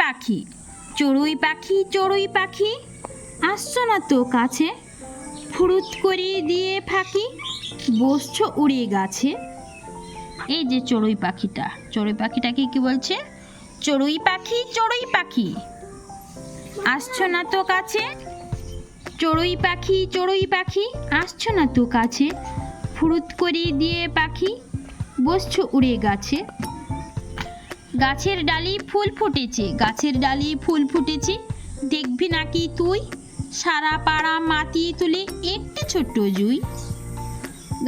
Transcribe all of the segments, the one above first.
পাখি। চড়ুই পাখি চড়ুই পাখি, আসছো না তো কাছে? ফুরুত করে দিয়ে ফাঁকি, বসছো উড়িয়ে গাছে? এই যে চড়ুই পাখিটা, চড়ুই পাখিটাকে কি বলছে? চড়ুই পাখি চড়ুই পাখি। আসছো না তো কাছে? চড়ুই পাখি চড়ুই পাখি, আসছো না তো কাছে? ফুরুত করে দিয়ে পাখি বসছো উড়ে গাছে? গাছের ডালি ফুল ফুটেছে, গাছের ডালি ফুল ফুটেছে। দেখবি নাকি তুই? সারা পাড়া মাতিয়ে তুলে একটি ছোট্ট জুই।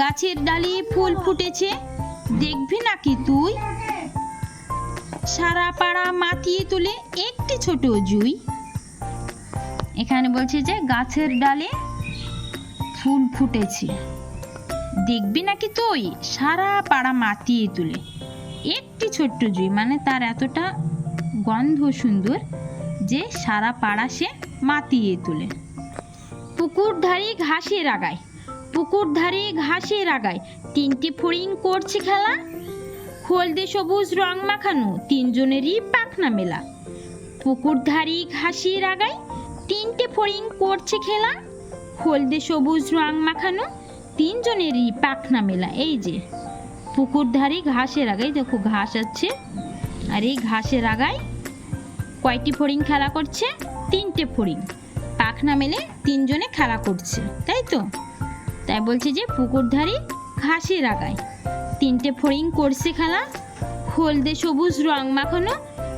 গাছের ডালি ফুল ফুটেছে, দেখবি নাকি তুই? সারা পাড়া মাতিয়ে তুলে একটি ছোট জুই। এখানে বলছে যে গাছের ডালে ফুল ফুটেছে। দেখবি নাকি তুই? সারা পাড়া মাতিয়ে তুলে। একটি ছোট্ট জুই মানে তার এতটা গন্ধ সুন্দর যে সারা পাড়া সে মাতিয়ে তোলে। পুকুর ধারে ঘাসের আগায় পুকুর ধারে ঘাসের আগায় তিনটি ফড়িং করছে খেলা। হলদে সবুজ রং মাখানো তিনজনেরই পাখনা মেলা। পুকুর ধারে ঘাসের আগায় তিনটে ফড়িং করছে খেলা। হলদে সবুজ রং মাখানো তিনজনেরই পাখনা মেলা, এই যে। পুকুর ধারে ঘাসের আগায় দেখো ঘাস আছে। আর এই ঘাসের আগায় কয়টি ফড়িং খেলা করছে? তিনটে ফড়িং। পাখনা মেলে তিনজনে খেলা করছে, তাই তো? তাই বলছে যে পুকুর ধারে ঘাসের আগায় তিনটে ফড়িং করছে খেলা, হলদে সবুজ রং মাখানো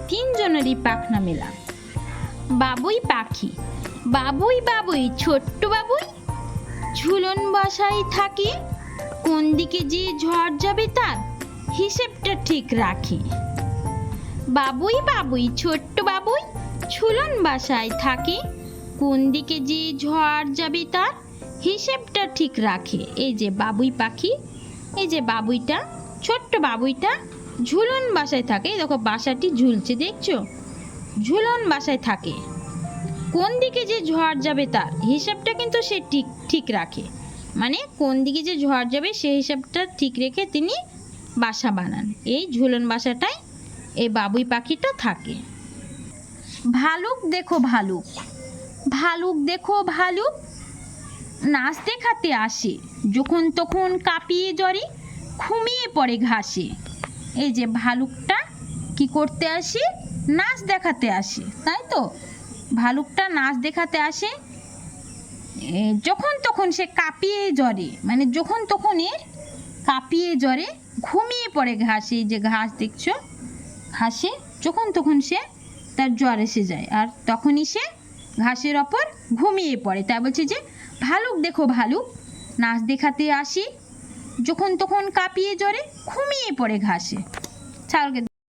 তিনজনেরই পাখনা মেলা। বাবুই পাখি, বাবুই বাবুই, ছোট্ট বাবুই, ঝুলন বাসায় থাকে কোন দিকে যে ঝড় যাবে তার হিসেবটা ঠিক রাখে। বাবুই বাবুই, ছোট্ট বাবুই, ঝুলন বাসায় থাকে। কোন দিকে যে ঝড় যাবে তার হিসেবটা ঠিক রাখে। এই যে বাবুই পাখি, এই যে বাবুইটা, ছোট্ট বাবুইটা ঝুলন বাসায় থাকে। দেখো, বাসাটি ঝুলছে, দেখছ? ঝুলন বাসায় থাকে। কোন দিকে যে ঝড় যাবে তার হিসাবটা কিন্তু সে ঠিক ঠিক রাখে। মানে কোন দিকে যে ঝড় যাবে সেই হিসাবটা ঠিক রেখে তিনি বাসা বানান। এই ঝুলন বাসাটায় এই বাবুই পাখিটা থাকে। ভালুক দেখো ভালুক। ভালুক দেখো ভালুক। নাচ দেখাতে আসে। যখন তখন কাঁপিয়ে জ্বরে, ঘুমিয়ে পড়ে ঘাসে। এই যে ভালুকটা কি করতে আসে? নাচ দেখাতে আসে, তাই তো? ভালুকটা নাচ দেখাতে আসে যখন তখন সে কাঁপিয়ে জ্বরে মানে যখন তখন এর কাঁপিয়ে জ্বরে ঘুমিয়ে পড়ে ঘাসে যে ঘাস দেখছ? ঘাসে যখন তখন সে তার জ্বর এসে যায়, আর তখনই সে ঘাসের ওপর ঘুমিয়ে পড়ে। তাই বলছে যে, ভালুক দেখো ভালুক, নাচ দেখাতে আসি। যখন তখন কাঁপিয়ে জ্বরে ঘুমিয়ে পড়ে ঘাসে। ছাগলকে